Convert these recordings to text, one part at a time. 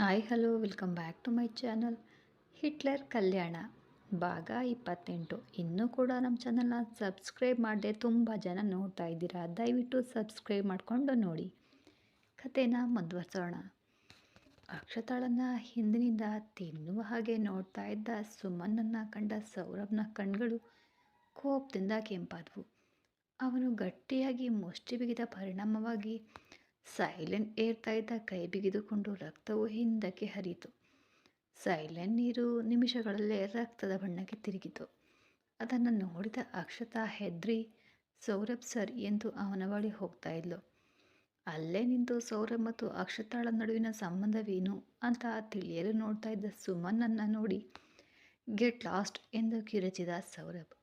Hi hello welcome back to my channel Hitler Kalyana ಭಾಗ ಇಪ್ಪತ್ತೆಂಟು. ಇನ್ನೂ ಕೂಡ ನಮ್ಮ ಚಾನಲ್ನ ಸಬ್ಸ್ಕ್ರೈಬ್ ಮಾಡದೆ ತುಂಬ ಜನ ನೋಡ್ತಾ ಇದ್ದೀರಾ? ದಯವಿಟ್ಟು ಸಬ್ಸ್ಕ್ರೈಬ್ ಮಾಡಿಕೊಂಡು ನೋಡಿ. ಕಥೆನ ಮುಂದುವರ್ಸೋಣ. ಅಕ್ಷತಾಳನ್ನು ಹಿಂದಿನಿಂದ ತಿನ್ನುವ ಹಾಗೆ ನೋಡ್ತಾ ಇದ್ದ ಸುಮನನ್ನು ಕಂಡ ಸೌರಭ್ನ ಕಣ್ಗಳು ಕೋಪದಿಂದ ಕೆಂಪಾದವು. ಅವನು ಗಟ್ಟಿಯಾಗಿ ಮುಷ್ಟಿ ಬಿಗಿದ ಪರಿಣಾಮವಾಗಿ ಸೈಲೆಂಟ್ ಏರ್ತಾ ಇದ್ದ ಕೈ ಬಿಗಿದುಕೊಂಡು ರಕ್ತವು ಹಿಂದಕ್ಕೆ ಹರಿಯಿತು. ಸೈಲೆಂಟ್ ನೀರು ನಿಮಿಷಗಳಲ್ಲೇ ರಕ್ತದ ಬಣ್ಣಕ್ಕೆ ತಿರುಗಿತು. ಅದನ್ನು ನೋಡಿದ ಅಕ್ಷತಾ, ಹೆದ್ರಿ, ಸೌರಭ್ ಸರ್ ಎಂದು ಅವನ ಬಳಿ ಹೋಗ್ತಾ ಇದ್ಲು. ಅಲ್ಲೇ ನಿಂತು ಸೌರಭ್ ಮತ್ತು ಅಕ್ಷತಾಳ ನಡುವಿನ ಸಂಬಂಧವೇನು ಅಂತ ತಿಳಿಯಲು ನೋಡ್ತಾ ಇದ್ದ ಸುಮನನ್ನು ನೋಡಿ, ಗೆಟ್ ಲಾಸ್ಟ್ ಎಂದು ಕಿರುಚಿದ ಸೌರಭ್.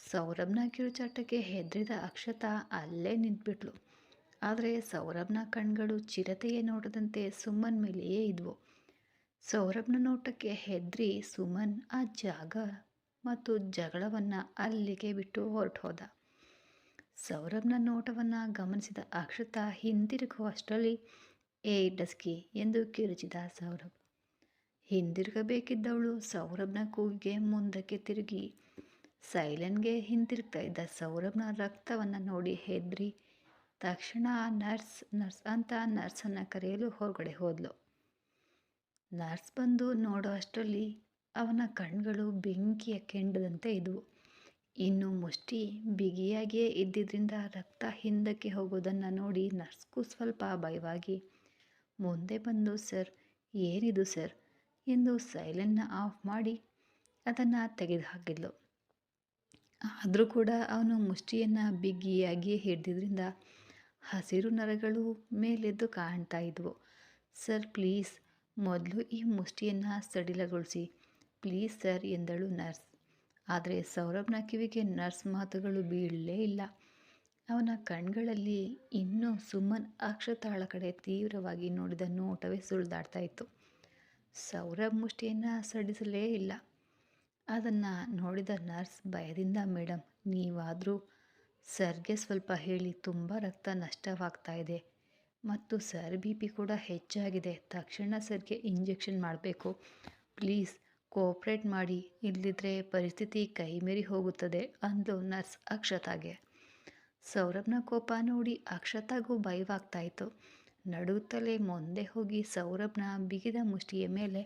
ಸೌರಭ್ನ ಕಿರುಚಾಟಕ್ಕೆ ಹೆದರಿದ ಅಕ್ಷತಾ ಅಲ್ಲೇ ನಿಂತ್ಬಿಟ್ಲು. ಆದರೆ ಸೌರಭ್ನ ಕಣ್ಗಳು ಚಿರತೆಯೇ ನೋಡದಂತೆ ಸುಮ್ಮನ್ ಮೇಲೆಯೇ ಇದ್ವು. ಸೌರಭ್ನ ನೋಟಕ್ಕೆ ಹೆದ್ರಿ ಸುಮನ್ ಆ ಜಾಗ ಮತ್ತು ಜಗಳವನ್ನು ಅಲ್ಲಿಗೆ ಬಿಟ್ಟು ಹೊರಟು ಹೋದ ಸೌರಭ್ನ ನೋಟವನ್ನು ಗಮನಿಸಿದ ಅಕ್ಷತಾ ಹಿಂದಿರುಗುವಷ್ಟರಲ್ಲಿ, ಏ ಡಸ್ಕಿ ಎಂದು ಕಿರುಚಿದ ಸೌರಭ್. ಹಿಂದಿರುಗಬೇಕಿದ್ದವಳು ಸೌರಭ್ನ ಕೂಗಿಗೆ ಮುಂದಕ್ಕೆ ತಿರುಗಿ, ಸೈಲೆನ್ಗೆ ಹಿಂದಿರುಗ್ತಾ ಇದ್ದ ಸೌರಭ್ನ ರಕ್ತವನ್ನು ನೋಡಿ ಹೆದ್ರಿ ತಕ್ಷಣ ನರ್ಸ್ ನರ್ಸ್ ಅಂತ ನರ್ಸನ್ನು ಕರೆಯಲು ಹೊರಗಡೆ ಹೋದ್ಲು. ನರ್ಸ್ ಬಂದು ನೋಡೋ ಅಷ್ಟರಲ್ಲಿ ಅವನ ಕಣ್ಗಳು ಬೆಂಕಿಯ ಕೆಂಡದಂತೆ ಇದ್ವು. ಇನ್ನು ಮುಷ್ಟಿ ಬಿಗಿಯಾಗಿಯೇ ಇದ್ದಿದ್ದರಿಂದ ರಕ್ತ ಹಿಂದಕ್ಕೆ ಹೋಗೋದನ್ನು ನೋಡಿ ನರ್ಸ್ಗೂ ಸ್ವಲ್ಪ ಭಯವಾಗಿ, ಮುಂದೆ ಬಂದು ಸರ್, ಏನಿದು ಸರ್? ಎಂದು ಸೈಲೆನ್ನ ಆಫ್ ಮಾಡಿ ಅದನ್ನು ತೆಗೆದುಹಾಕಿದ್ಲು. ಆದರೂ ಕೂಡ ಅವನು ಮುಷ್ಟಿಯನ್ನು ಬಿಗಿಯಾಗಿಯೇ ಹಿಡಿದಿದ್ದರಿಂದ ಹಸಿರು ನರಗಳು ಮೇಲೆದ್ದು ಕಾಣ್ತಾ ಇದ್ವು. ಸರ್, ಪ್ಲೀಸ್, ಮೊದಲು ಈ ಮುಷ್ಟಿಯನ್ನು ಸಡಿಲಗೊಳಿಸಿ. ಪ್ಲೀಸ್, ಸರ್, ಎಂದಳು ನರ್ಸ್. ಆದರೆ ಸೌರಭ್ನ ಕಿವಿಗೆ ನರ್ಸ್ ಮಾತುಗಳು ಬೀಳಲೇ ಇಲ್ಲ. ಅವನ ಕಣ್ಗಳಲ್ಲಿ ಇನ್ನೂ ಸುಮ್ಮನ್ ಅಕ್ಷತಾಳ ಕಡೆ ತೀವ್ರವಾಗಿ ನೋಡಿದ ನೋಟವೇ ಸುಳಿದಾಡ್ತಾ ಇತ್ತು. ಸೌರಭ್ ಮುಷ್ಟಿಯನ್ನು ಸಡಿಸಲೇ ಇಲ್ಲ. ಅದನ್ನು ನೋಡಿದ ನರ್ಸ್ ಭಯದಿಂದ ಮೇಡಮ್ ನೀವಾದರೂ ಸರ್ಗೆ ಸ್ವಲ್ಪ ಹೇಳಿ ತುಂಬ ರಕ್ತ ನಷ್ಟವಾಗ್ತಾ ಇದೆ. ಮತ್ತು ಸರ್ ಬಿ ಪಿ ಕೂಡ ಹೆಚ್ಚಾಗಿದೆ. ತಕ್ಷಣ ಸರ್ಗೆ ಇಂಜೆಕ್ಷನ್ ಮಾಡಬೇಕು. ಪ್ಲೀಸ್ ಕೋಪ್ರೇಟ್ ಮಾಡಿ. ಇಲ್ಲದಿದ್ದರೆ ಪರಿಸ್ಥಿತಿ ಕೈ ಮೀರಿ ಹೋಗುತ್ತದೆ ಅಂದು ನರ್ಸ್ ಅಕ್ಷತಾಗೆ. ಸೌರಭ್ನ ಕೋಪ ನೋಡಿ ಅಕ್ಷತಾಗೂ ಭಯವಾಗ್ತಾ ಇತ್ತು ನಡುತ್ತಲೇ ಮುಂದೆ ಹೋಗಿ ಸೌರಭ್ನ ಬಿಗಿದ ಮುಷ್ಟಿಯ ಮೇಲೆ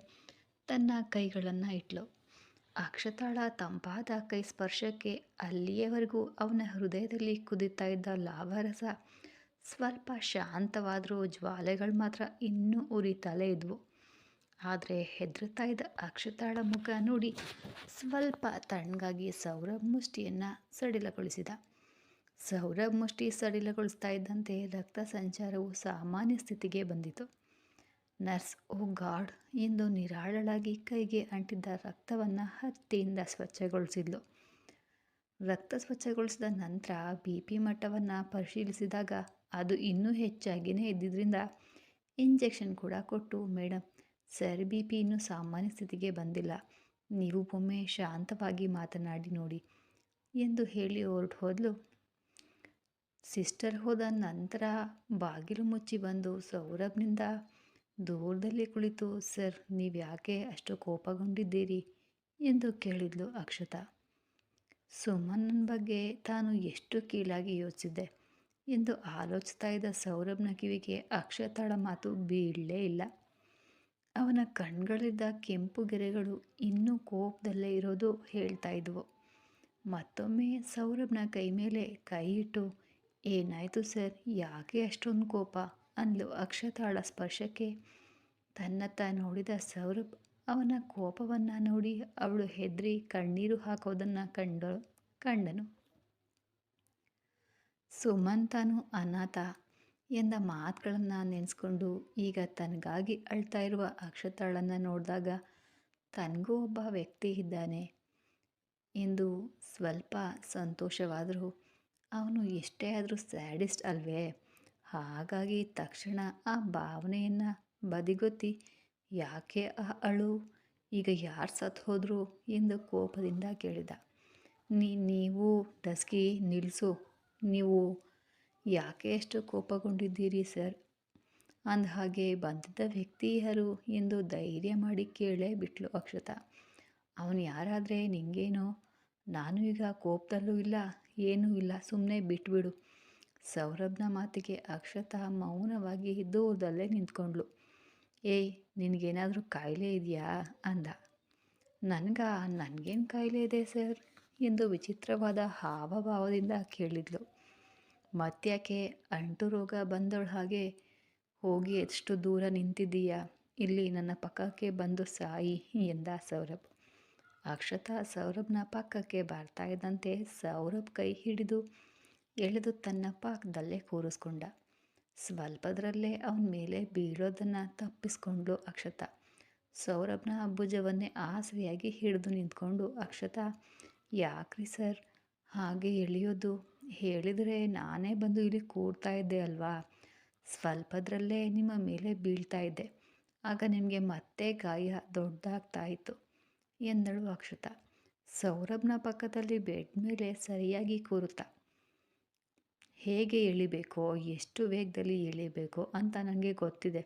ತನ್ನ ಕೈಗಳನ್ನು ಇಟ್ಲು. ಅಕ್ಷತಾಳ ತಂಪಾದ ಕೈ ಸ್ಪರ್ಶಕ್ಕೆ ಅಲ್ಲಿಯವರೆಗೂ ಅವನ ಹೃದಯದಲ್ಲಿ ಕುದಿತಾ ಇದ್ದ ಲಾಭರಸ ಸ್ವಲ್ಪ ಶಾಂತವಾದರೂ ಜ್ವಾಲೆಗಳು ಮಾತ್ರ ಇನ್ನೂ ಉರಿತಲೇ ಇದ್ವು. ಆದರೆ ಹೆದರುತ್ತಾ ಇದ್ದ ಅಕ್ಷತಾಳ ಮುಖ ನೋಡಿ ಸ್ವಲ್ಪ ತಣ್ಣಗಾಗಿ ಸೌರಭ್ ಮುಷ್ಟಿಯನ್ನು ಸಡಿಲಗೊಳಿಸಿದ. ಸೌರಭ್ ಮುಷ್ಟಿ ಸಡಿಲಗೊಳಿಸ್ತಾ ಇದ್ದಂತೆ ರಕ್ತ ಸಂಚಾರವು ಸಾಮಾನ್ಯ ಸ್ಥಿತಿಗೆ ಬಂದಿತು. ನರ್ಸ್, ಓ ಗಾಡ್ ಎಂದು ನಿರಾಳಳಾಗಿ ಕೈಗೆ ಅಂಟಿದ್ದ ರಕ್ತವನ್ನು ಹತ್ತಿಯಿಂದ ಸ್ವಚ್ಛಗೊಳಿಸಿದ್ಲು. ರಕ್ತ ಸ್ವಚ್ಛಗೊಳಿಸಿದ ನಂತರ ಬಿ ಪಿ ಮಟ್ಟವನ್ನು ಪರಿಶೀಲಿಸಿದಾಗ ಅದು ಇನ್ನೂ ಹೆಚ್ಚಾಗಿಯೇ ಇದ್ದಿದ್ದರಿಂದ ಇಂಜೆಕ್ಷನ್ ಕೂಡ ಕೊಟ್ಟು ಮೇಡಮ್ ಸರ್, ಬಿ ಪಿ ಇನ್ನೂ ಸಾಮಾನ್ಯ ಸ್ಥಿತಿಗೆ ಬಂದಿಲ್ಲ. ನೀವು ಒಮ್ಮೆ ಶಾಂತವಾಗಿ ಮಾತನಾಡಿ ನೋಡಿ ಎಂದು ಹೇಳಿ ಹೊರಟು ಹೋದಲು. ಸಿಸ್ಟರ್ ಹೋದ ನಂತರ ಬಾಗಿಲು ಮುಚ್ಚಿ ಬಂದು ಸೌರಭ್ನಿಂದ ದೂರದಲ್ಲಿ ಕುಳಿತು, ಸರ್, ನೀವು ಯಾಕೆ ಅಷ್ಟು ಕೋಪಗೊಂಡಿದ್ದೀರಿ? ಎಂದು ಕೇಳಿದ್ಲು ಅಕ್ಷತಾ. ಸುಮನ್ನನ ಬಗ್ಗೆ ತಾನು ಎಷ್ಟು ಕೀಳಾಗಿ ಯೋಚಿಸಿದ್ದೆ ಎಂದು ಆಲೋಚಿಸ್ತಾ ಇದ್ದ ಸೌರಭ್ನ ಕಿವಿಗೆ ಅಕ್ಷತಾಳ ಮಾತು ಬೀಳಲೇ ಇಲ್ಲ. ಅವನ ಕಣ್ಗಳಿದ್ದ ಕೆಂಪು ಗೆರೆಗಳು ಇನ್ನೂ ಕೋಪದಲ್ಲೇ ಇರೋದು ಹೇಳ್ತಾ ಇದ್ವು. ಮತ್ತೊಮ್ಮೆ ಸೌರಭ್ನ ಕೈ ಮೇಲೆ ಕೈ ಇಟ್ಟು, ಏನಾಯಿತು ಸರ್? ಯಾಕೆ ಅಷ್ಟೊಂದು ಕೋಪ? ಅಂದ್ಲು ಅಕ್ಷತಾಳ ಸ್ಪರ್ಶಕ್ಕೆ. ತನ್ನತ್ತ ನೋಡಿದ ಸೌರಭ್ ಅವನ ಕೋಪವನ್ನು ನೋಡಿ ಅವಳು ಹೆದ್ರಿ ಕಣ್ಣೀರು ಹಾಕೋದನ್ನು ಕಂಡ, ಕಂಡನು. ಸುಮಂತನು ತಾನು ಅನಾಥ ಎಂದ ಮಾತುಗಳನ್ನು ನೆನೆಸ್ಕೊಂಡು ಈಗ ತನಗಾಗಿ ಅಳ್ತಾ ಇರುವ ಅಕ್ಷತಾಳನ್ನು ನೋಡಿದಾಗ ತನಗೂ ಒಬ್ಬ ವ್ಯಕ್ತಿ ಇದ್ದಾನೆ. ಎಂದು ಸ್ವಲ್ಪ ಸಂತೋಷವಾದರೂ ಅವನು ಎಷ್ಟೇ ಆದರೂ ಸ್ಯಾಡಿಸ್ಟ್ ಅಲ್ವೇ? ಹಾಗಾಗಿ ತಕ್ಷಣ ಆ ಭಾವನೆಯನ್ನು ಬದಿಗೊತ್ತಿ, ಯಾಕೆ ಆ ಅಳು? ಈಗ ಯಾರು ಸತ್ತು ಹೋದರು? ಎಂದು ಕೋಪದಿಂದ ಕೇಳಿದ. ನೀ, ನೀವು ದಸ್ಕಿ ನಿಲ್ಲಿಸು ನೀವು ಯಾಕೆ ಎಷ್ಟು ಕೋಪಗೊಂಡಿದ್ದೀರಿ ಸರ್? ಅಂದ ಹಾಗೆ ಬಂದಿದ್ದ ವ್ಯಕ್ತಿ ಯಾರು ಎಂದು ಧೈರ್ಯ ಮಾಡಿ ಕೇಳೇ ಬಿಟ್ಲು ಅಕ್ಷತ. ಅವನು ಯಾರಾದರೆ ನಿಂಗೇನು? ನಾನು ಈಗ ಕೋಪದಲ್ಲೂ ಇಲ್ಲ, ಏನೂ ಇಲ್ಲ ಸುಮ್ಮನೆ ಬಿಟ್ಬಿಡು. ಸೌರಭ್ನ ಮಾತಿಗೆ ಅಕ್ಷತಃ ಮೌನವಾಗಿ ದೂರದಲ್ಲೇ ನಿಂತ್ಕೊಂಡ್ಳು. ಏಯ್, ನಿನಗೇನಾದರೂ ಕಾಯಿಲೆ ಇದೆಯಾ? ಅಂದ. ನನಗ? ನನಗೇನು ಕಾಯಿಲೆ ಇದೆ ಸರ್? ಎಂದು ವಿಚಿತ್ರವಾದ ಹಾವಭಾವದಿಂದ ಕೇಳಿದ್ಲು. ಮತ್ತ್ಯಾಕೆ? ಅಂಟು ರೋಗ ಬಂದವಳ ಹಾಗೆ ಹೋಗಿ ಎಷ್ಟು ದೂರ ನಿಂತಿದ್ದೀಯಾ? ಇಲ್ಲಿ ನನ್ನ ಪಕ್ಕಕ್ಕೆ ಬಂದು ಸಾಯಿ ಎಂದ ಸೌರಭ್. ಅಕ್ಷತಾ ಸೌರಭ್ನ ಪಕ್ಕಕ್ಕೆ ಬರ್ತಾ ಇದ್ದಂತೆ ಸೌರಭ್ ಕೈ ಹಿಡಿದು ಎಳೆದು ತನ್ನ ಪಾಕದಲ್ಲೇ ಕೂರಿಸ್ಕೊಂಡ. ಸ್ವಲ್ಪದರಲ್ಲೇ ಅವನ ಮೇಲೆ ಬೀಳೋದನ್ನು ತಪ್ಪಿಸ್ಕೊಂಡ್ಲು ಅಕ್ಷತ. ಸೌರಭ್ನ ಭುಜವನ್ನೇ ಆಸರೆಯಾಗಿ ಹಿಡಿದು ನಿಂತ್ಕೊಂಡು, ಅಕ್ಷತ, ಯಾಕ್ರಿ ಸರ್ ಹಾಗೆ ಎಳೆಯೋದು? ಹೇಳಿದರೆ ನಾನೇ ಬಂದು ಇಲ್ಲಿ ಕೂರ್ತಾ ಇದ್ದೆ ಅಲ್ವಾ? ಸ್ವಲ್ಪದರಲ್ಲೇ ನಿಮ್ಮ ಮೇಲೆ ಬೀಳ್ತಾ ಇದ್ದೆ. ಆಗ ನಿಮಗೆ ಮತ್ತೆ ಗಾಯ ದೊಡ್ಡದಾಗ್ತಾ ಇತ್ತು ಎಂದಳು ಅಕ್ಷತ. ಸೌರಭ್ನ ಪಕ್ಕದಲ್ಲಿ ಬೆಡ್ ಮೇಲೆ ಸರಿಯಾಗಿ ಕೂರುತ್ತಾ. ಹೇಗೆ ಎಳಿಬೇಕೋ ಎಷ್ಟು ವೇಗದಲ್ಲಿ ಎಳಿಬೇಕೋ ಅಂತ ನನಗೆ ಗೊತ್ತಿದೆ.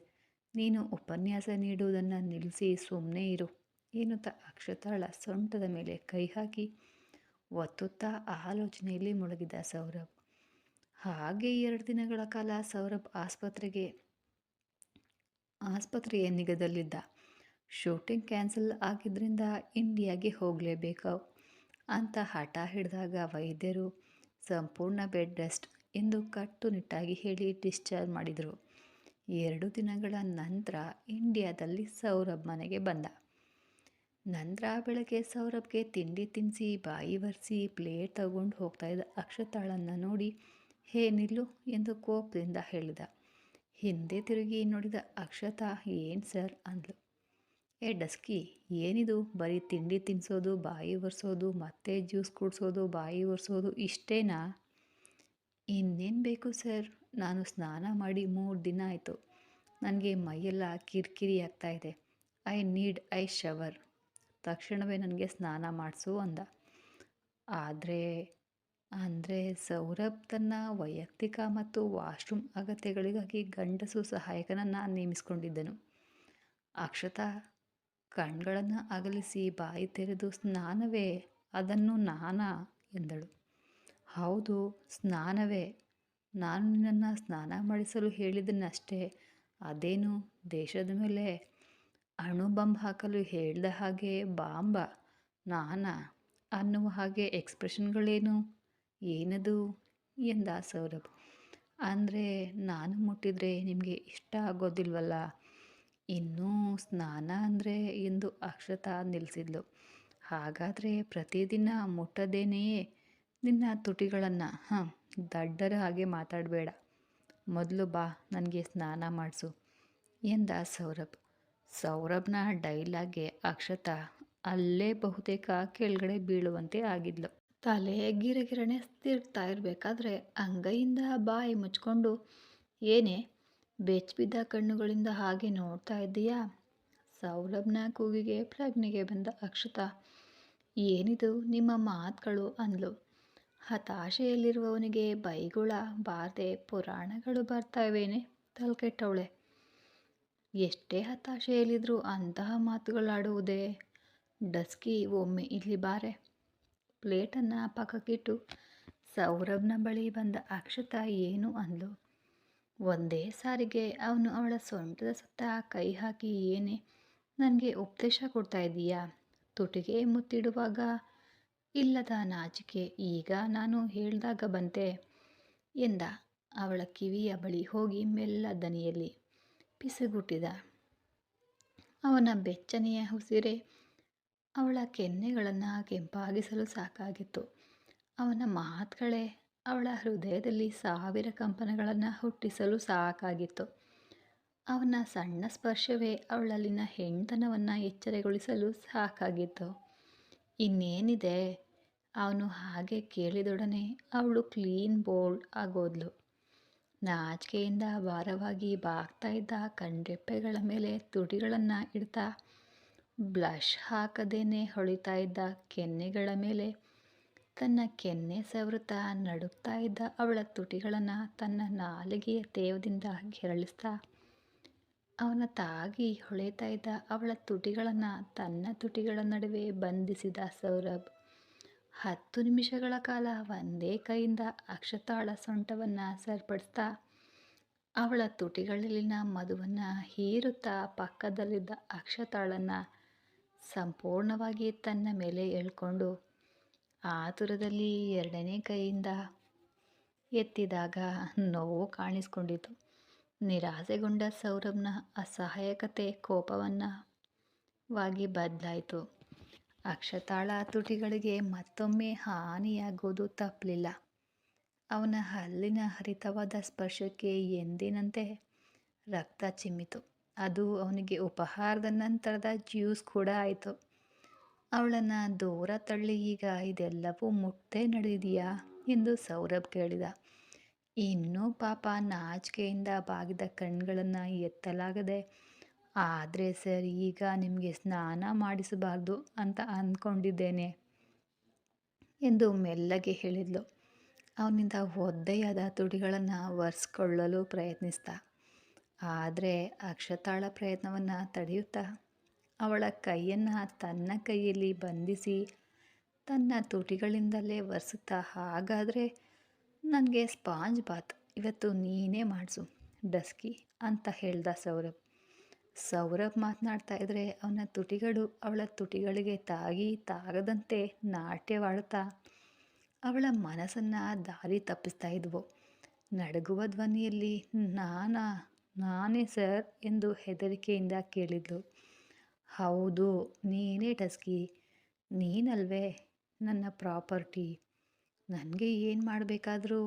ನೀನು ಉಪನ್ಯಾಸ ನೀಡುವುದನ್ನು ನಿಲ್ಲಿಸಿ ಸುಮ್ಮನೆ ಇರು ಎನ್ನುತ್ತಾ ಅಕ್ಷತಾಳ ಸೊಂಟದ ಮೇಲೆ ಕೈ ಹಾಕಿ ಒತ್ತುತ್ತಾ ಆಲೋಚನೆಯಲ್ಲಿ ಮುಳುಗಿದ ಸೌರಭ್. ಹಾಗೆ ಎರಡು ದಿನಗಳ ಕಾಲ ಸೌರಭ್ ಆಸ್ಪತ್ರೆಗೆ, ಆಸ್ಪತ್ರೆಯ ನಿಗದಲ್ಲಿದ್ದ. ಶೂಟಿಂಗ್ ಕ್ಯಾನ್ಸಲ್ ಆಗಿದ್ದರಿಂದ ಇಂಡಿಯಾಗೆ ಹೋಗಲೇಬೇಕು ಅಂತ ಹಠ ಹಿಡಿದಾಗ ವೈದ್ಯರು, ಸಂಪೂರ್ಣ ಬೆಡ್ ರೆಸ್ಟ್ ಎಂದು ಕಟ್ಟುನಿಟ್ಟಾಗಿ ಹೇಳಿ ಡಿಸ್ಚಾರ್ಜ್ ಮಾಡಿದರು. ಎರಡು ದಿನಗಳ ನಂತರ ಇಂಡಿಯಾದಲ್ಲಿ ಸೌರಭ್ ಮನೆಗೆ ಬಂದ. ನಂತರ ಬೆಳಗ್ಗೆ ಸೌರಭ್ಗೆ ತಿಂಡಿ ತಿನ್ನಿಸಿ ಬಾಯಿ ಒರೆಸಿ, ಪ್ಲೇಟ್ ತಗೊಂಡು ಹೋಗ್ತಾ ಇದ್ದ ಅಕ್ಷತಾಳನ್ನು ನೋಡಿ ಹೇ ನಿಲ್ಲು ಎಂದು ಕೋಪದಿಂದ ಹೇಳಿದ. ಹಿಂದೆ ತಿರುಗಿ ನೋಡಿದ ಅಕ್ಷತಾ, ಏನು ಸರ್? ಅಂದ್ಲು. ಏ, ಡಸ್ಕಿ, ಏನಿದು? ಬರೀ ತಿಂಡಿ ತಿನ್ನಿಸೋದು ಬಾಯಿ ಒರೆಸೋದು, ಮತ್ತೆ ಜ್ಯೂಸ್ ಕುಡಿಸೋದು, ಬಾಯಿ ಒರೆಸೋದು, ಇಷ್ಟೇನಾ? ಇನ್ನೇನು ಬೇಕು ಸರ್? ನಾನು ಸ್ನಾನ ಮಾಡಿ ಮೂರು ದಿನ ಆಯಿತು. ನನಗೆ ಮೈಯೆಲ್ಲ ಕಿರಿಕಿರಿ ಆಗ್ತಾಯಿದೆ ಐ ನೀಡ್ ಐ ಶವರ್. ತಕ್ಷಣವೇ ನನಗೆ ಸ್ನಾನ ಮಾಡಿಸು ಅಂದ. ಆದರೆ, ಅಂದರೆ ಸೌರಭ್ ತನ್ನ ವೈಯಕ್ತಿಕ ಮತ್ತು ವಾಶ್ರೂಮ್ ಅಗತ್ಯಗಳಿಗಾಗಿ ಗಂಡಸು ಸಹಾಯಕನನ್ನು ನೇಮಿಸಿಕೊಂಡಿದ್ದನು. ಅಕ್ಷತಾ, ಕಣ್ಗಳನ್ನು ಅಗಲಿಸಿ ಬಾಯಿ ತೆರೆದು ಸ್ನಾನವೇ ಅದನ್ನು ನಾನಾ ಎಂದಳು. ಹೌದು, ಸ್ನಾನವೇ. ನಾನು ನಿನ್ನನ್ನು ಸ್ನಾನ ಮಾಡಿಸಲು ಹೇಳಿದ್ದನ್ನಷ್ಟೇ ಅದೇನು? ದೇಶದ ಮೇಲೆ ಅಣು ಬಾಂಬ್ ಹಾಕಲು ಹೇಳಿದ ಹಾಗೆ ಬಾಂಬ. ನಾನ? ಅನ್ನುವ ಹಾಗೆ ಎಕ್ಸ್ಪ್ರೆಷನ್ಗಳೇನು ಏನದು? ಎಂದ ಸೌರಭ್. ಅಂದರೆ ನಾನು ಮುಟ್ಟಿದರೆ ನಿಮಗೆ ಇಷ್ಟ ಆಗೋದಿಲ್ವಲ್ಲ? ಇನ್ನೂ ಸ್ನಾನ ಅಂದರೆ ಎಂದು ಅಕ್ಷತಾ ನಿಲ್ಲಿಸಿದ್ಲು ಹಾಗಾದರೆ ಪ್ರತಿದಿನ ಮುಟ್ಟದೇನೆಯೇ? ನಿನ್ನ ತುಟಿಗಳನ್ನು, ಹಾಂ, ದಡ್ಡರ ಹಾಗೆ ಮಾತಾಡಬೇಡ. ಮೊದಲು ಬಾ, ನನಗೆ ಸ್ನಾನ ಮಾಡಿಸು. ಎಂದ ಸೌರಭ್. ಸೌರಭ್ನ ಡೈಲಾಗ್ಗೆ ಅಕ್ಷತ ಅಲ್ಲೇ ಬಹುತೇಕ ಕೆಳಗಡೆ ಬೀಳುವಂತೆ ಆಗಿದ್ಲು. ತಲೆ ಗಿರಗಿರಣೆ ತಿರ್ಗ್ತಾ ಇರಬೇಕಾದ್ರೆ ಅಂಗೈಯಿಂದ ಬಾಯಿ ಮುಚ್ಕೊಂಡು, ಏನೇ ಬೆಚ್ಚಿದ್ದ ಕಣ್ಣುಗಳಿಂದ ಹಾಗೆ ನೋಡ್ತಾ ಇದ್ದೀಯಾ? ಸೌರಭ್ನ ಕೂಗಿಗೆ, ಪ್ರಜ್ಞೆಗೆ ಬಂದ ಅಕ್ಷತಾ, ಏನಿದು ನಿಮ್ಮ ಮಾತುಗಳು ಅಂದ್ಲು. ಹತಾಶೆಯಲ್ಲಿರುವವನಿಗೆ ಬೈಗುಳ, ಬಾಧೆ, ಪುರಾಣಗಳು ಬರ್ತಾವೇನೆ? ತಲೆಕೆಟ್ಟವಳೆ. ಎಷ್ಟೇ ಹತಾಶೆಯಲ್ಲಿದ್ದರೂ ಅಂತಹ ಮಾತುಗಳಾಡುವುದೇ? ಡಸ್ಕಿ, ಒಮ್ಮೆ ಇಲ್ಲಿ ಬಾರೆ. ಪ್ಲೇಟನ್ನು ಪಕ್ಕಕ್ಕಿಟ್ಟು ಸೌರಭ್ನ ಬಳಿ ಬಂದ ಅಕ್ಷತ ಏನು ಅಂದ್ಲು? ಒಂದೇ ಸಾರಿಗೆ ಅವನು ಅವಳ ಸೊಂಟದ ಸುತ್ತ ಕೈ ಹಾಕಿ ಏನೇ? ನನಗೆ ಉಪದೇಶ ಕೊಡ್ತಾ ಇದ್ದೀಯಾ ತುಟಿಗೆ ಮುತ್ತಿಡುವಾಗ ಇಲ್ಲದ ನಾಚಿಕೆ ಈಗ ನಾನು ಹೇಳಿದಾಗ ಬಂತೆ ಎಂದ ಅವಳ ಕಿವಿಯ ಬಳಿ ಹೋಗಿ ಮೆಲ್ಲ ದನಿಯಲ್ಲಿ ಪಿಸುಗುಟ್ಟಿದ. ಅವನ ಬೆಚ್ಚನೆಯ ಉಸಿರೆ ಅವಳ ಕೆನ್ನೆಗಳನ್ನು ಕೆಂಪಾಗಿಸಲು ಸಾಕಾಗಿತ್ತು. ಅವನ ಮಾತುಗಳೇ ಅವಳ ಹೃದಯದಲ್ಲಿ ಸಾವಿರ ಕಂಪನಗಳನ್ನು ಹುಟ್ಟಿಸಲು ಸಾಕಾಗಿತ್ತು. ಅವನ ಸಣ್ಣ ಸ್ಪರ್ಶವೇ ಅವಳಲ್ಲಿನ ಹೆಣ್ತನವನ್ನು ಎಚ್ಚರಗೊಳಿಸಲು ಸಾಕಾಗಿತ್ತು. ಇನ್ನೇನಿದೆ? ಅವನು ಹಾಗೆ ಕೇಳಿದೊಡನೆ ಅವಳು ಕ್ಲೀನ್ ಬೋಲ್ಡ್ ಆಗೋದ್ಲು. ನಾಚಿಕೆಯಿಂದ ಭಾರವಾಗಿ ಬಾಗ್ತಾ ಇದ್ದ ಕಣ್ರೆಪ್ಪೆಗಳ ಮೇಲೆ ತುಟಿಗಳನ್ನು ಇಡ್ತಾ ಬ್ಲಷ್ ಹಾಕದೇನೆ ಹೊಳಿತಾ ಇದ್ದ ಕೆನ್ನೆಗಳ ಮೇಲೆ ತನ್ನ ಕೆನ್ನೆ ಸವೃತ ನಡುಕ್ತಾ ಇದ್ದ ಅವಳ ತುಟಿಗಳನ್ನು ತನ್ನ ನಾಲಿಗೆಯ ತೇವದಿಂದ ಕೆರಳಿಸ್ತಾ ಅವನ ತಾಗಿ ಹೊಳೆತಾ ಇದ್ದ ಅವಳ ತುಟಿಗಳನ್ನು ತನ್ನ ತುಟಿಗಳ ನಡುವೆ ಬಂಧಿಸಿದ ಸೌರಭ್ ಹತ್ತು ನಿಮಿಷಗಳ ಕಾಲ ಒಂದೇ ಕೈಯಿಂದ ಅಕ್ಷತಾಳ ಸೊಂಟವನ್ನು ಸರಿಪಡಿಸ್ತಾ, ಅವಳ ತುಟಿಗಳಲ್ಲಿನ ಮಧುವನ್ನು ಹೀರುತ್ತಾ ಪಕ್ಕದಲ್ಲಿದ್ದ ಅಕ್ಷತಾಳನ್ನು ಸಂಪೂರ್ಣವಾಗಿ ತನ್ನ ಮೇಲೆ ಎಳ್ಕೊಂಡು ಆತುರದಲ್ಲಿ ಎರಡನೇ ಕೈಯಿಂದ ಎತ್ತಿದಾಗ ನೋವು ಕಾಣಿಸ್ಕೊಂಡಿತು. ನಿರಾಸೆಗೊಂಡ ಸೌರಭ್ನ ಅಸಹಾಯಕತೆ ಕೋಪವನ್ನು ವಾಗಿ ಬದಲಾಯಿತು. ಅಕ್ಷತಾಳ ತುಟಿಗಳಿಗೆ ಮತ್ತೊಮ್ಮೆ ಹಾನಿಯಾಗೋದು ತಪ್ಪಲಿಲ್ಲ ಅವನ ಹಲ್ಲಿನ ಹರಿತವಾದ ಸ್ಪರ್ಶಕ್ಕೆ ಎಂದಿನಂತೆ ರಕ್ತ ಚಿಮ್ಮಿತು. ಅದು ಅವನಿಗೆ ಉಪಹಾರದ ನಂತರದ ಜ್ಯೂಸ್ ಕೂಡ ಆಯಿತು. ಅವಳನ್ನು ದೂರ ತಳ್ಳಿ, ಈಗ ಇದೆಲ್ಲವೂ ಮುಟ್ಟೆ ನಡೆದಿದೆಯಾ? ಎಂದು ಸೌರಭ್ ಕೇಳಿದ. ಇನ್ನೂ ಪಾಪ ನಾಚಿಕೆಯಿಂದ ಬಾಗಿದ ಕಣ್ಗಳನ್ನು ಎತ್ತಲಾಗದೆ ಆದರೆ ಸರ್ ಈಗ ನಿಮಗೆ ಸ್ನಾನ ಮಾಡಿಸಬಾರ್ದು ಅಂತ ಅಂದ್ಕೊಂಡಿದ್ದೇನೆ ಎಂದು ಮೆಲ್ಲಗೆ ಹೇಳಿದ್ಲು. ಅವನಿಂದ ಒದ್ದೆಯಾದ ತುಡಿಗಳನ್ನು ಒರೆಸ್ಕೊಳ್ಳಲು ಪ್ರಯತ್ನಿಸ್ದ. ಆದರೆ ಅಕ್ಷತಾಳ ಪ್ರಯತ್ನವನ್ನು ತಡೆಯುತ್ತಾ ಅವಳ ಕೈಯನ್ನು ತನ್ನ ಕೈಯಲ್ಲಿ ಬಂಧಿಸಿ ತನ್ನ ತುಟಿಗಳಿಂದಲೇ ಒರೆಸುತ್ತಾ ಹಾಗಾದರೆ ನನಗೆ ಸ್ಪಾಂಜ್ ಬಾತ್ ಇವತ್ತು ನೀನೇ ಮಾಡಿಸು, ಡಸ್ಕಿ ಅಂತ ಹೇಳ್ದ ಸೌರಭ್. ಸೌರಭ್ ಮಾತನಾಡ್ತಾ ಇದ್ದರೆ ಅವನ ತುಟಿಗಳು ಅವಳ ತುಟಿಗಳಿಗೆ ತಾಗಿ ತಾಗದಂತೆ ನಾಟ್ಯವಾಡ್ತಾ ಅವಳ ಮನಸ್ಸನ್ನು ದಾರಿ ತಪ್ಪಿಸ್ತಾ ಇದ್ವು. ನಡಗುವ ಧ್ವನಿಯಲ್ಲಿ, ನಾನಾ, ನಾನೇ ಸರ್ ಎಂದು ಹೆದರಿಕೆಯಿಂದ ಕೇಳಿದ್ಲು. ಹೌದು, ನೀನೇ ಟಸ್ಕಿ, ನೀನಲ್ವೇ ನನ್ನ ಪ್ರಾಪರ್ಟಿ. ನನಗೆ ಏನು ಮಾಡಬೇಕಾದರೂ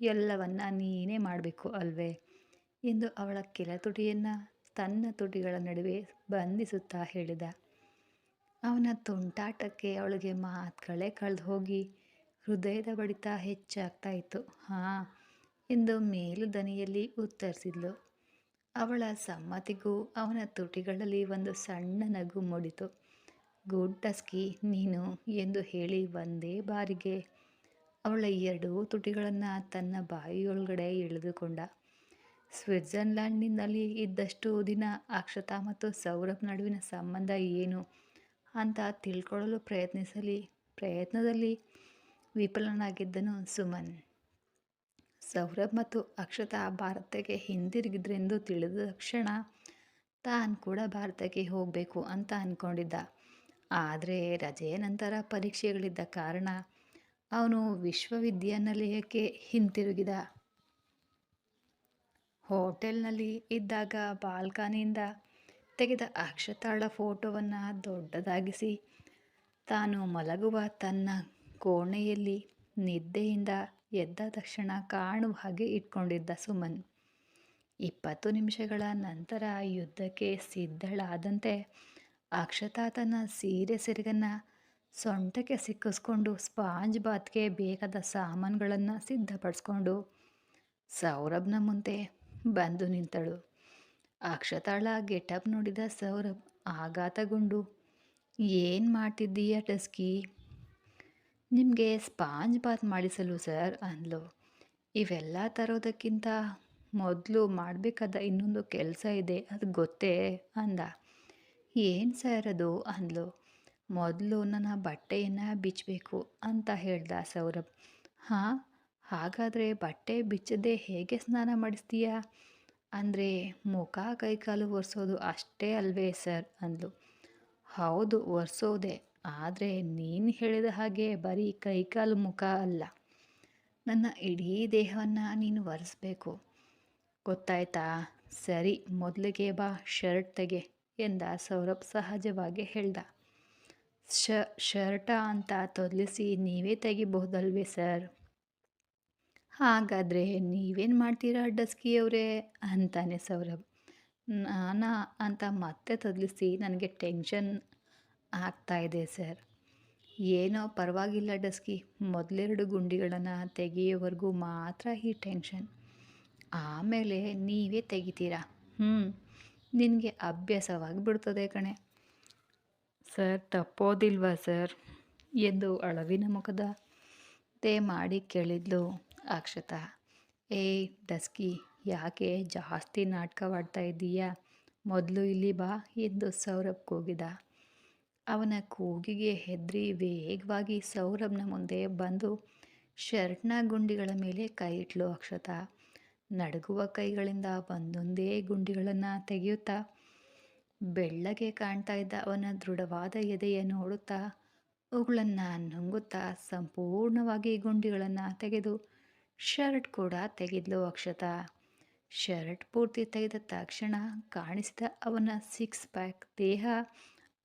ಎಲ್ಲವನ್ನ ನೀನೇ ಮಾಡಬೇಕು ಅಲ್ವೇ ಎಂದು ಅವಳ ಕೆಲ ತುಟಿಯನ್ನು ತನ್ನ ತುಟಿಗಳ ನಡುವೆ ಬಂಧಿಸುತ್ತಾ ಹೇಳಿದ, ಅವನ ತುಂಟಾಟಕ್ಕೆ ಅವಳಿಗೆ ಮಾತುಗಳೇ ಕಳೆದು ಹೋಗಿ ಹೃದಯದ ಬಡಿತ ಹೆಚ್ಚಾಗ್ತಾ ಇತ್ತು. ಹಾಂ ಎಂದು ಮೇಲು ದನಿಯಲ್ಲಿ ಉತ್ತರಿಸಿದ್ಲು. ಅವಳ ಸಮ್ಮತಿಗೂ ಅವನ ತುಟಿಗಳಲ್ಲಿ ಒಂದು ಸಣ್ಣ ನಗು ಮೂಡಿತು. ಗುಡ್ ನೀನು ಎಂದು ಹೇಳಿ ಒಂದೇ ಬಾರಿಗೆ ಅವಳ ಎರಡೂ ತುಟಿಗಳನ್ನು ತನ್ನ ಬಾಯಿಯೊಳಗಡೆ ಎಳೆದುಕೊಂಡ ಸ್ವಿಟ್ಜರ್ಲ್ಯಾಂಡ್ನಿಂದಲೇ ಇದ್ದಷ್ಟು ದಿನ ಅಕ್ಷತಾ ಮತ್ತು ಸೌರಭ್ ನಡುವಿನ ಸಂಬಂಧ ಏನು ಅಂತ ತಿಳ್ಕೊಳ್ಳಲು ಪ್ರಯತ್ನಿಸಲಿ, ಪ್ರಯತ್ನದಲ್ಲಿ ವಿಫಲನಾಗಿದ್ದನು ಸುಮನ್. ಸೌರಭ್ ಮತ್ತು ಅಕ್ಷತಾ ಭಾರತಕ್ಕೆ ಹಿಂದಿರುಗಿದ್ರೆಂದು ತಿಳಿದ ತಕ್ಷಣ ತಾನು ಕೂಡ ಭಾರತಕ್ಕೆ ಹೋಗಬೇಕು ಅಂತ ಅಂದ್ಕೊಂಡಿದ್ದ ಆದರೆ ರಜೆಯ ನಂತರ ಪರೀಕ್ಷೆಗಳಿದ್ದ ಕಾರಣ ಅವನು ವಿಶ್ವವಿದ್ಯಾನಿಲಯಕ್ಕೆ ಹಿಂತಿರುಗಿದ. ಹೋಟೆಲ್ನಲ್ಲಿ ಇದ್ದಾಗ ಬಾಲ್ಕನಿಯಿಂದ ತೆಗೆದ ಅಕ್ಷತಾಳ ಫೋಟೋವನ್ನು ದೊಡ್ಡದಾಗಿಸಿ, ತಾನು ಮಲಗುವ ತನ್ನ ಕೋಣೆಯಲ್ಲಿ ನಿದ್ದೆಯಿಂದ ಎದ್ದ ತಕ್ಷಣ ಕಾಣುವ ಹಾಗೆ ಇಟ್ಕೊಂಡಿದ್ದ ಸುಮನ್. ಇಪ್ಪತ್ತು ನಿಮಿಷಗಳ ನಂತರ ಯುದ್ಧಕ್ಕೆ ಸಿದ್ಧಳಾದಂತೆ ಅಕ್ಷತಾ ತನ್ನ ಸೀರೆ ಸೆರಗನ್ನು ಸೊಂಟಕ್ಕೆ ಸಿಕ್ಕಿಸ್ಕೊಂಡು ಸ್ಪಾಂಜ್ ಬಾತ್ಗೆ ಬೇಕಾದ ಸಾಮಾನುಗಳನ್ನು ಸಿದ್ಧಪಡಿಸ್ಕೊಂಡು ಸೌರಭ್ನ ಮುಂದೆ ಬಂದು ನಿಂತಳು. ಅಕ್ಷತಾಳ ಗೆಟಪ್ ನೋಡಿದ ಸೌರಭ್ ಆಘಾತಗೊಂಡು, ಏನು ಮಾಡ್ತಿದ್ದೀಯ ಟಸ್ಕಿ? ನಿಮಗೆ ಸ್ಪಾಂಜ್ ಬಾತ್ ಮಾಡಿಸಲು ಸರ್ ಅಂದ್ಲು. ಇವೆಲ್ಲ ತರೋದಕ್ಕಿಂತ ಮೊದಲು ಮಾಡಬೇಕಾದ ಇನ್ನೊಂದು ಕೆಲಸ ಇದೆ, ಅದು ಗೊತ್ತೇ? ಅಂದ. ಏನು ಸರ್ ಅದು? ಅಂದ್ಲು. ಮೊದಲು ನನ್ನ ಬಟ್ಟೆಯನ್ನು ಬಿಚ್ಚಬೇಕು ಅಂತ ಹೇಳ್ದ ಸೌರಭ್. ಹಾಂ? ಹಾಗಾದರೆ ಬಟ್ಟೆ ಬಿಚ್ಚದೆ ಹೇಗೆ ಸ್ನಾನ ಮಾಡಿಸ್ತೀಯಾ? ಅಂದರೆ ಮುಖ ಕೈಕಾಲು ಒರೆಸೋದು ಅಷ್ಟೇ ಅಲ್ವೇ ಸರ್ ಅಂದ್ಲು. ಹೌದು, ಒರೆಸೋದೆ. ಆದರೆ ನೀನು ಹೇಳಿದ ಹಾಗೆ ಬರೀ ಕೈಕಾಲು ಮುಖ ಅಲ್ಲ. ನನ್ನ ಇಡೀ ದೇಹವನ್ನು ನೀನು ಒರೆಸ್ಬೇಕು. ಗೊತ್ತಾಯ್ತಾ? ಸರಿ, ಮೊದಲಿಗೆ ಬಾ, ಶರ್ಟ್ ತೆಗೆ ಎಂದ ಸೌರಭ್ ಸಹಜವಾಗಿ ಹೇಳ್ದ. ಶ, ಶರ್ಟ ಅಂತ ತೊದಲಿಸಿ ನೀವೇ ತೆಗಿಬಹುದಲ್ವೇ ಸರ್? ಹಾಗಾದರೆ ನೀವೇನು ಮಾಡ್ತೀರಾ ಡಸ್ಕಿಯವರೇ? ಅಂತಾನೆ ಸೌರಭ್. ನಾನಾ ಅಂತ ಮತ್ತೆ ತದಲಿಸಿ ನನಗೆ ಟೆನ್ಷನ್ ಇದೆ ಸರ್. ಏನೋ ಪರವಾಗಿಲ್ಲ ಡಸ್ಕಿ. ಮೊದಲೆರಡು ಗುಂಡಿಗಳನ್ನು ತೆಗೆಯೋವರೆಗೂ ಮಾತ್ರ ಈ ಟೆನ್ಷನ್. ಆಮೇಲೆ ನೀವೇ ತೆಗಿತೀರಾ? ಹ್ಞೂ ನಿನಗೆ ಅಭ್ಯಾಸವಾಗಿ ಬಿಡ್ತದೆ ಕಣೆ. ಸರ್, ತಪ್ಪೋದಿಲ್ವಾ ಸರ್? ಎಂದು ಅಳವಿನ ಮುಖದ ತೇ ಮಾಡಿ ಕೇಳಿದ್ಲು. ಅಕ್ಷತಾ. ಏ ಡಸ್ಕಿ ಯಾಕೆ ಜಾಸ್ತಿ ನಾಟಕವಾಡ್ತಾ ಇದ್ದೀಯಾ? ಮೊದಲು ಇಲ್ಲಿ ಬಾ ಎಂದು ಸೌರಭ್ ಕೂಗಿದ. ಅವನ ಕೂಗಿಗೆ ಹೆದರಿ ವೇಗವಾಗಿ ಸೌರಭ್ನ ಮುಂದೆ ಬಂದು ಶರ್ಟ್ನ ಗುಂಡಿಗಳ ಮೇಲೆ ಕೈ ಇಟ್ಲು ಅಕ್ಷತ. ನಡುಗುವ ಕೈಗಳಿಂದ ಒಂದೊಂದೇ ಗುಂಡಿಗಳನ್ನು ತೆಗೆಯುತ್ತಾ ಬೆಳ್ಳಗೆ ಕಾಣ್ತಾ ಇದ್ದ ಅವನ ದೃಢವಾದ ಎದೆಯ ನೋಡುತ್ತಾ ಅವುಗಳನ್ನು ನುಂಗುತ್ತಾ ಸಂಪೂರ್ಣವಾಗಿ ಗುಂಡಿಗಳನ್ನು ತೆಗೆದು ಶರ್ಟ್ ಕೂಡ ತೆಗೆದ್ಲು ಅಕ್ಷತಾ. ಶರ್ಟ್ ಪೂರ್ತಿ ತೆಗೆದ ತಕ್ಷಣ ಕಾಣಿಸಿದ ಅವನ ಸಿಕ್ಸ್ ಪ್ಯಾಕ್ ದೇಹ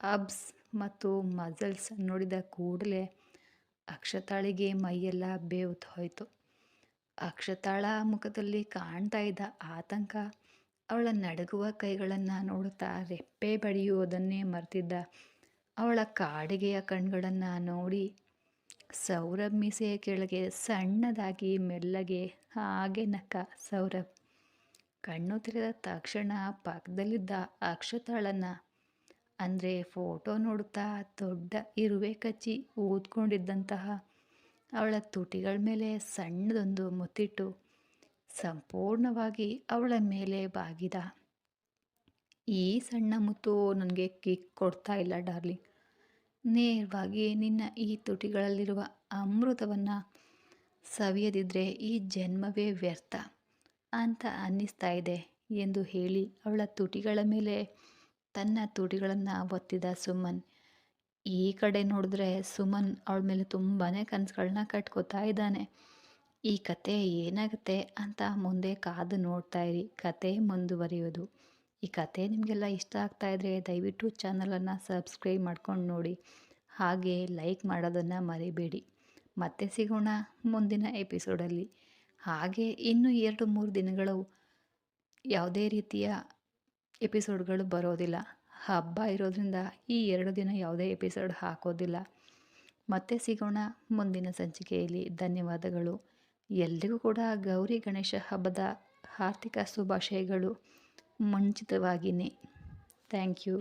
ಅಬ್ಸ್ ಮತ್ತು ಮಜಲ್ಸ್ ನೋಡಿದ ಕೂಡಲೇ ಅಕ್ಷತಾಳಿಗೆ ಮೈಯೆಲ್ಲ ಬೇವುತ್ತ ಹೋಯಿತು. ಅಕ್ಷತಾಳ ಮುಖದಲ್ಲಿ ಕಾಣ್ತಾ ಇದ್ದ ಆತಂಕ ಅವಳ ನಡಗುವ ಕೈಗಳನ್ನು ನೋಡುತ್ತಾ ರೆಪ್ಪೆ ಬಡಿಯುವುದನ್ನೇ ಮರೆತಿದ್ದ. ಅವಳ ಕಾಡಿಗೆಯ ಕಣ್ಗಳನ್ನು ನೋಡಿ ಸೌರಭ್ ಮೀಸೆಯ ಕೆಳಗೆ ಸಣ್ಣದಾಗಿ ಮೆಲ್ಲಗೆ ಹಾಗೆ ನಕ್ಕ ಸೌರಭ್. ಕಣ್ಣು ತೆರೆದ ತಕ್ಷಣ ಪಕ್ಕದಲ್ಲಿದ್ದ ಅಕ್ಷತಾಳನ್ನ. ಅಂದರೆ ಫೋಟೋ ನೋಡುತ್ತಾ ದೊಡ್ಡ ಇರುವೆ ಕಚ್ಚಿ ಊದ್ಕೊಂಡಿದ್ದಂತಹ ಅವಳ ತುಟಿಗಳ ಮೇಲೆ ಸಣ್ಣದೊಂದು ಮುತ್ತಿಟ್ಟು ಸಂಪೂರ್ಣವಾಗಿ ಅವಳ ಮೇಲೆ ಬಾಗಿದ. ಈ ಸಣ್ಣ ಮುತ್ತು ನನಗೆ ಕಿಕ್ ಕೊಡ್ತಾ ಇಲ್ಲ, ಡಾರ್ಲಿಂಗ್. ನೇರವಾಗಿ ನಿನ್ನ ಈ ತುಟಿಗಳಲ್ಲಿರುವ ಅಮೃತವನ್ನು ಸವಿಯದಿದ್ದರೆ ಈ ಜನ್ಮವೇ ವ್ಯರ್ಥ ಅಂತ ಅನ್ನಿಸ್ತಾ ಇದೆ ಎಂದು ಹೇಳಿ ಅವಳ ತುಟಿಗಳ ಮೇಲೆ ತನ್ನ ತುಟಿಗಳನ್ನು ಒತ್ತಿದ ಸುಮನ್. ಈ ಕಡೆ ನೋಡಿದ್ರೆ ಸುಮನ್ ಅವಳ ಮೇಲೆ ತುಂಬಾ ಕನಸುಗಳನ್ನ ಕಟ್ಕೋತಾ ಇದ್ದಾನೆ. ಈ ಕತೆ ಏನಾಗುತ್ತೆ ಅಂತ ಮುಂದೆ ಕಾದು ನೋಡ್ತಾ ಇರಿ. ಕತೆ ಮುಂದುವರಿಯೋದು. ಈ ಕತೆ ನಿಮಗೆಲ್ಲ ಇಷ್ಟ ಆಗ್ತಾ ಇದ್ದರೆ ದಯವಿಟ್ಟು ಚಾನಲನ್ನು ಸಬ್ಸ್ಕ್ರೈಬ್ ಮಾಡ್ಕೊಂಡು ನೋಡಿ. ಹಾಗೆ ಲೈಕ್ ಮಾಡೋದನ್ನು ಮರಿಬೇಡಿ. ಮತ್ತೆ ಸಿಗೋಣ ಮುಂದಿನ ಎಪಿಸೋಡಲ್ಲಿ ಹಾಗೆ ಇನ್ನು ಎರಡು ಮೂರು ದಿನಗಳು ಯಾವುದೇ ರೀತಿಯ ಎಪಿಸೋಡ್ಗಳು ಬರೋದಿಲ್ಲ. ಹಬ್ಬ ಇರೋದ್ರಿಂದ ಈ ಎರಡು ದಿನ ಯಾವುದೇ ಎಪಿಸೋಡ್ ಹಾಕೋದಿಲ್ಲ. ಮತ್ತೆ ಸಿಗೋಣ ಮುಂದಿನ ಸಂಚಿಕೆಯಲ್ಲಿ. ಧನ್ಯವಾದಗಳು. ಎಲ್ರಿಗೂ ಕೂಡ ಗೌರಿ ಗಣೇಶ ಹಬ್ಬದ ಆರ್ಥಿಕ ಶುಭಾಶಯಗಳು. ಮುಂಚಿತವಾಗಿಯೇ ಥ್ಯಾಂಕ್ ಯು